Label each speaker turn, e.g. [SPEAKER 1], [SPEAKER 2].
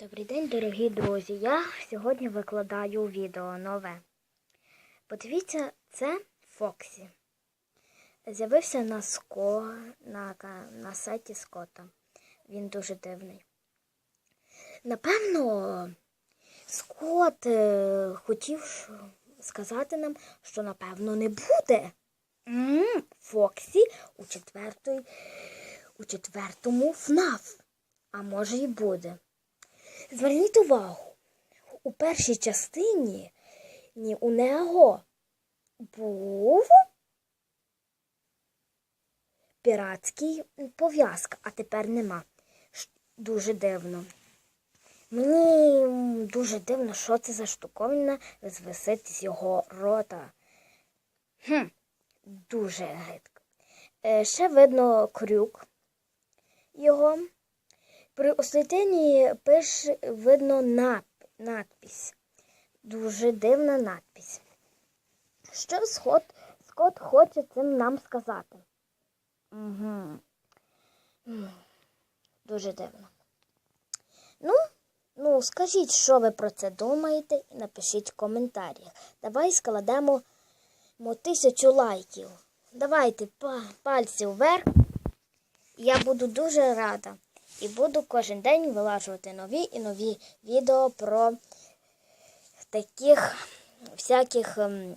[SPEAKER 1] Добрий день, дорогі друзі. Я сьогодні викладаю відео нове. Подивіться, це Фоксі. З'явився на Ско, на, на сайті Скота. Він дуже дивний. Напевно, Скот е, хотів сказати нам, що напевно не буде. м Фоксі у, у четвертому ФНАФ. А може і буде. Зверніть увагу, у першій частині ні, у нього був піратський пов'язка, а тепер нема. Дуже дивно. Мені дуже дивно, що це за штуковина звисить з його рота. Хм, дуже гидко. Е, ще видно крюк його. При освітленні пиш видно надпись. Дуже дивна надпись. Що Скот, Скот хоче цим нам сказати? Угу. Дуже дивно. Ну, ну, скажіть, що ви про це думаєте, і напишіть в коментарях. Давай складемо тисячу лайків. Давайте пальці вверх. Я буду дуже рада. І буду кожен день вилажувати нові і нові відео про таких всяких ем,